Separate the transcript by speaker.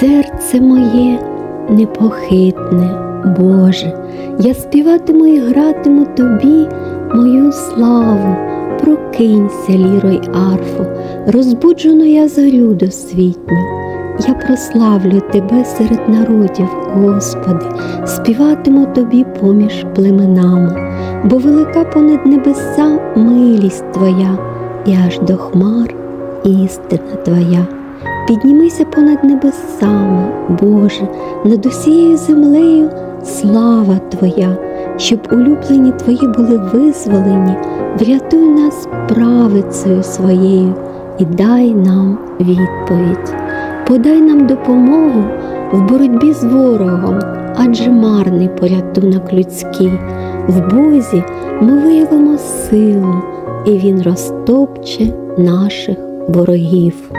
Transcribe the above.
Speaker 1: Серце моє непохитне, Боже, я співатиму і гратиму тобі мою славу. Прокинься, ліро й арфо, розбуджено я зорю досвітню. Я прославлю тебе серед народів, Господи, співатиму тобі поміж племенами, бо велика понад небеса милість Твоя, і аж до хмар істина Твоя. Піднімися понад небесами, Боже, над усією землею слава Твоя, щоб улюблені Твої були визволені, врятуй нас правицею своєю і дай нам відповідь. Подай нам допомогу в боротьбі з ворогом, адже марний порятунок людський. В Бозі ми виявимо силу, і Він розтопче наших ворогів.